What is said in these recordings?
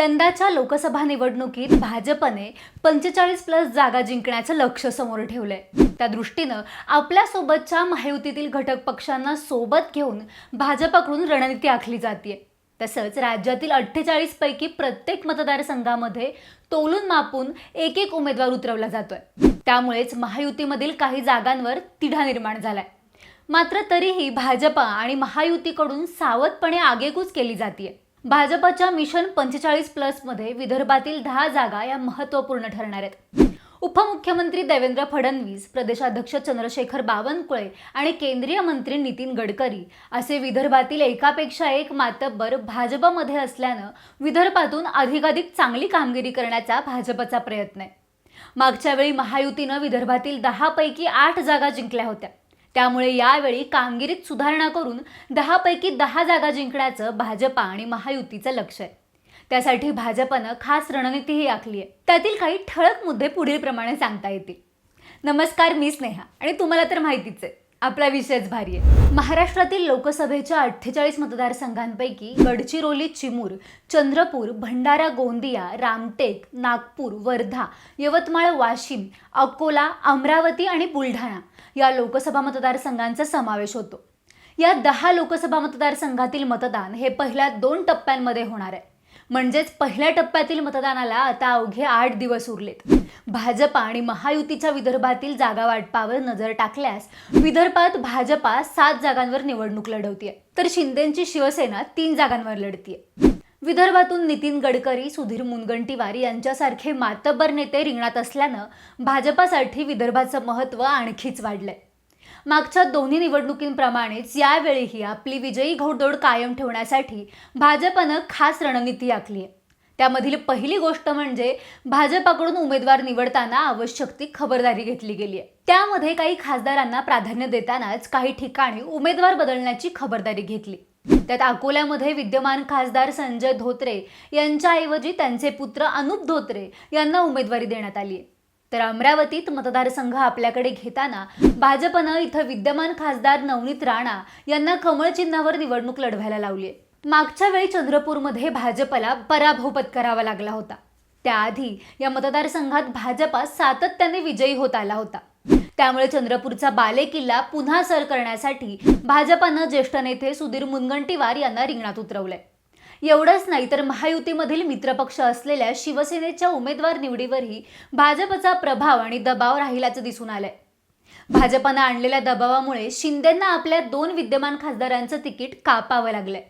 यंदाच्या लोकसभा निवडणुकीत भाजपने पंचेचाळीस प्लस जागा जिंकण्याचं लक्ष समोर ठेवलंय. त्या दृष्टीनं आपल्यासोबतच्या महायुतीतील घटक पक्षांना सोबत घेऊन भाजपाकडून रणनीती आखली जाते तसंच राज्यातील अठ्ठेचाळीस पैकी प्रत्येक मतदारसंघामध्ये तोलून मापून एक एक उमेदवार उतरवला जातोय. त्यामुळेच महायुतीमधील काही जागांवर तिढा निर्माण झालाय. मात्र तरीही भाजपा आणि महायुतीकडून सावधपणे आगेकूच केली जाते भाजपच्या मिशन पंचेचाळीस प्लसमध्ये विदर्भातील दहा जागा या महत्त्वपूर्ण ठरणार आहेत. उपमुख्यमंत्री देवेंद्र फडणवीस प्रदेशाध्यक्ष चंद्रशेखर बावनकुळे आणि केंद्रीय मंत्री नितीन गडकरी असे विदर्भातील एकापेक्षा एक मातब्बर भाजपमध्ये असल्यानं विदर्भातून अधिकाधिक चांगली कामगिरी करण्याचा भाजपचा प्रयत्न आहे. मागच्या वेळी महायुतीनं विदर्भातील दहापैकी आठ जागा जिंकल्या होत्या. त्यामुळे यावेळी कामगिरीत सुधारणा करून दहापैकी दहा जागा जिंकण्याचं भाजपा आणि महायुतीचं लक्ष आहे. त्यासाठी भाजपनं खास रणनीतीही आखली आहे. त्यातील काही ठळक मुद्दे पुढील प्रमाणे सांगता येतील. नमस्कार मी स्नेहा आणि तुम्हाला तर माहितीच आहे. आपला विषयच भारी आहे. महाराष्ट्रातील लोकसभेच्या अठ्ठेचाळीस मतदारसंघांपैकी गडचिरोली चिमूर चंद्रपूर भंडारा गोंदिया रामटेक नागपूर वर्धा यवतमाळ वाशिम अकोला अमरावती आणि बुलढाणा या लोकसभा मतदारसंघांचा समावेश होतो. या दहा लोकसभा मतदारसंघातील मतदान हे पहिल्या दोन टप्प्यांमध्ये होणार आहे. म्हणजेच पहिल्या टप्प्यातील मतदानाला आता अवघे आठ दिवस उरलेत. भाजप आणि महायुतीच्या विदर्भातील जागा वाटपावर नजर टाकल्यास विदर्भात भाजपा सात जागांवर निवडणूक लढवतीये तर शिंदेची शिवसेना तीन जागांवर लढतीये. विदर्भातून नितीन गडकरी सुधीर मुनगंटीवार यांच्यासारखे मातब्बर नेते रिंगणात असल्यानं भाजपासाठी विदर्भाचं महत्त्व आणखीच वाढलंय. मागच्या दोन्ही निवडणुकींप्रमाणेच यावेळीही आपली विजयी घोडदौड कायम ठेवण्यासाठी भाजपनं खास रणनीती आखली आहे. त्यामधील पहिली गोष्ट म्हणजे भाजपाकडून उमेदवार निवडताना आवश्यक ती खबरदारी घेतली गेली आहे. त्यामध्ये काही खासदारांना प्राधान्य देतानाच काही ठिकाणी उमेदवार बदलण्याची खबरदारी घेतली. त्यात अकोल्यामध्ये विद्यमान खासदार संजय धोत्रे यांच्याऐवजी त्यांचे पुत्र अनुप धोत्रे यांना उमेदवारी देण्यात आली आहे. तर अमरावतीत मतदारसंघ आपल्याकडे घेताना भाजपनं इथं विद्यमान खासदार नवनीत राणा यांना कमळ चिन्हावर निवडणूक लढवायला लावली आहे. मागच्या वेळी चंद्रपूरमध्ये भाजपला पराभव पत्करावा लागला होता. त्याआधी या मतदारसंघात भाजपा सातत्याने विजयी होत आला होता. त्यामुळे चंद्रपूरचा बालेकिल्ला पुन्हा सर करण्यासाठी भाजपानं ज्येष्ठ नेते सुधीर मुनगंटीवार यांना रिंगणात उतरवलंय. एवढंच नाही तर महायुतीमधील मित्रपक्ष असलेल्या शिवसेनेच्या उमेदवार निवडीवरही भाजपचा प्रभाव आणि दबाव राहिल्याचं दिसून आलंय. भाजपानं आणलेल्या दबावामुळे शिंदेंना आपल्या दोन विद्यमान खासदारांचं तिकीट कापावं लागलंय.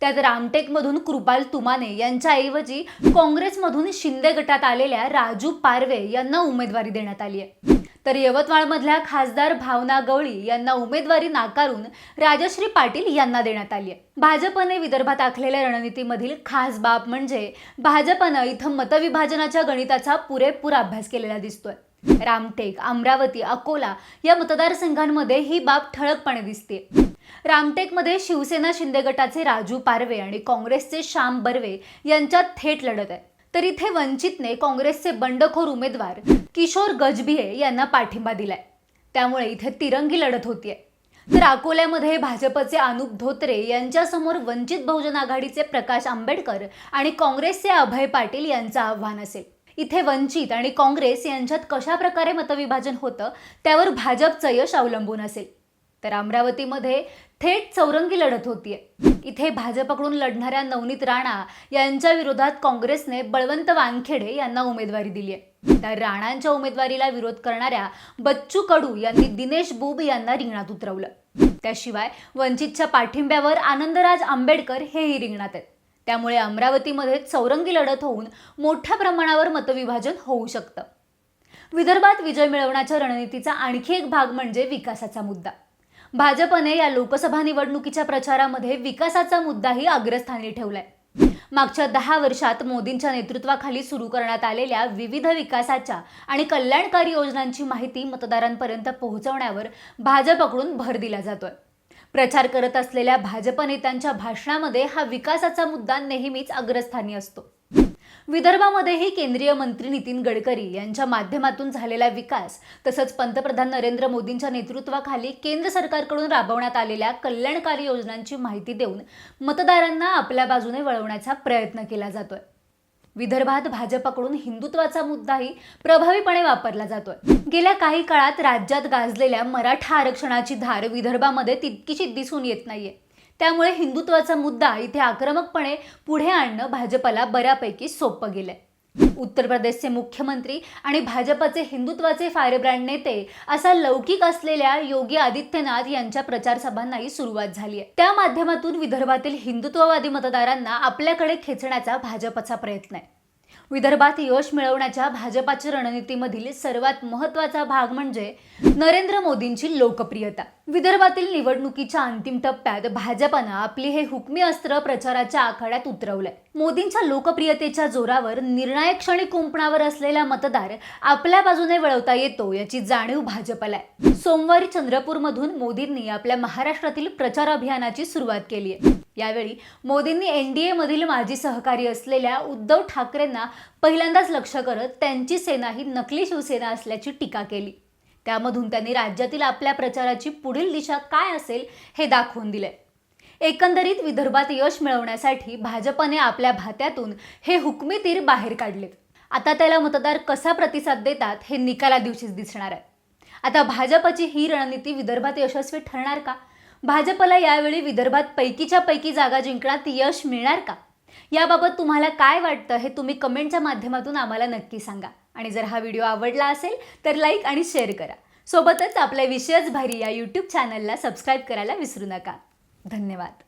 त्यात रामटेकमधून कृपाल तुमाने यांच्याऐवजी काँग्रेसमधून शिंदे गटात आलेल्या राजू पारवे यांना उमेदवारी देण्यात आली आहे तर यवतमाळमधल्या खासदार भावना गवळी यांना उमेदवारी नाकारून राजश्री पाटील यांना देण्यात आली आहे. भाजपने विदर्भात आखलेल्या रणनीतीमधील खास बाब म्हणजे भाजपनं इथं मतविभाजनाच्या गणिताचा पुरेपूर अभ्यास केलेला दिसतोय. रामटेक अमरावती अकोला या मतदारसंघांमध्ये ही बाब ठळकपणे दिसते. रामटेकमध्ये शिवसेना शिंदे गटाचे राजू पारवे आणि काँग्रेसचे श्याम बर्वे यांच्यात थेट लढत आहे. तर इथे वंचितने काँग्रेसचे बंडखोर उमेदवार किशोर गजभिये यांना पाठिंबा दिलाय. त्यामुळे इथे तिरंगी लढत होतीये. तर अकोल्यामध्ये भाजपचे अनुप धोत्रे यांच्यासमोर वंचित बहुजन आघाडीचे प्रकाश आंबेडकर आणि काँग्रेसचे अभय पाटील यांचं आव्हान असेल. इथे वंचित आणि काँग्रेस यांच्यात कशा प्रकारे मतविभाजन होतं त्यावर भाजपचं यश अवलंबून असेल. तर अमरावतीमध्ये थेट चौरंगी लढत होतीये. इथे भाजपकडून लढणाऱ्या नवनीत राणा यांच्या विरोधात काँग्रेसने बळवंत वानखेडे यांना उमेदवारी दिली आहे तर राणांच्या उमेदवारीला विरोध करणाऱ्या बच्चू कडू यांनी दिनेश बुब यांना रिंगणात उतरवलं. त्याशिवाय वंचितच्या पाठिंब्यावर आनंदराज आंबेडकर हेही रिंगणात आहेत. त्यामुळे अमरावतीमध्ये चौरंगी लढत होऊन मोठ्या प्रमाणावर मतविभाजन होऊ शकतं. विदर्भात विजय मिळवण्याच्या रणनीतीचा आणखी एक भाग म्हणजे विकासाचा मुद्दा. भाजपने या लोकसभा निवडणुकीच्या प्रचारामध्ये विकासाचा मुद्दाही अग्रस्थानी ठेवलाय. मागच्या दहा वर्षात मोदींच्या नेतृत्वाखाली सुरू करण्यात आलेल्या विविध विकासाच्या आणि कल्याणकारी योजनांची माहिती मतदारांपर्यंत पोहोचवण्यावर भाजपकडून भर दिला जातोय. प्रचार करत असलेल्या भाजप नेत्यांच्या भाषणामध्ये हा विकासाचा मुद्दा नेहमीच अग्रस्थानी असतो. विदर्भामध्येही केंद्रीय मंत्री नितीन गडकरी यांच्या माध्यमातून झालेला विकास तसंच पंतप्रधान नरेंद्र मोदींच्या नेतृत्वाखाली केंद्र सरकारकडून राबवण्यात आलेल्या कल्याणकारी योजनांची माहिती देऊन मतदारांना आपल्या बाजूने वळवण्याचा प्रयत्न केला जातोय. विदर्भात भाजपाकडून हिंदुत्वाचा मुद्दाही प्रभावीपणे वापरला जातोय. गेल्या काही काळात राज्यात गाजलेल्या मराठा आरक्षणाची धार विदर्भामध्ये तितकीशी दिसून येत नाहीये. त्यामुळे हिंदुत्वाचा मुद्दा इथे आक्रमकपणे पुढे आणणं भाजपला बऱ्यापैकी सोपं गेलंय. उत्तर प्रदेशचे मुख्यमंत्री आणि भाजपचे हिंदुत्वाचे फायरब्रँड नेते असा लौकिक असलेल्या योगी आदित्यनाथ यांच्या प्रचार सभांनाही सुरुवात झाली आहे त्या माध्यमातून विदर्भातील हिंदुत्ववादी मतदारांना आपल्याकडे खेचण्याचा भाजपचा प्रयत्न आहे. विदर्भात यश मिळवण्याच्या भाजपाच्या रणनीतीमधील सर्वात महत्त्वाचा भाग म्हणजे नरेंद्र मोदींची लोकप्रियता. विदर्भातील निवडणुकीच्या अंतिम टप्प्यात भाजपानं आपली हे हुकमी अस्त्र प्रचाराच्या आखाड्यात उतरवलंय. मोदींच्या लोकप्रियतेच्या जोरावर निर्णायक क्षणी कुंपणावर असलेला मतदार आपल्या बाजूने वळवता येतो याची जाणीव भाजपला आहे सोमवारी चंद्रपूरमधून मोदींनी आपल्या महाराष्ट्रातील प्रचार अभियानाची सुरुवात केली आहे यावेळी मोदींनी एनडीए मधील माजी सहकारी असलेल्या उद्धव ठाकरेंना पहिल्यांदाच लक्ष करत त्यांची सेना ही नकली शिवसेना असल्याची टीका केली. त्यामधून त्यांनी राज्यातील आपल्या प्रचाराची पुढील दिशा काय असेल हे दाखवून दिले. एकंदरीत विदर्भात यश मिळवण्यासाठी भाजपने आपल्या भात्यातून हे हुकमी तीर बाहेर काढले आता त्याला मतदार कसा प्रतिसाद देतात हे निकाला दिवशीच दिसणार आहे. आता भाजपची ही रणनीती विदर्भात यशस्वी ठरणार का? भाजपला यावेळी विदर्भात पैकीच्या पैकी जागा जिंकण्यात यश मिळणार का? याबाबत तुम्हाला काय वाटतं हे तुम्ही कमेंटच्या माध्यमातून आम्हाला नक्की सांगा. आणि जर हा व्हिडिओ आवडला असेल तर लाईक आणि शेअर करा. सोबतच आपल्या विषयच भारी या यूट्यूब चॅनलला सबस्क्राईब करायला विसरू नका. धन्यवाद.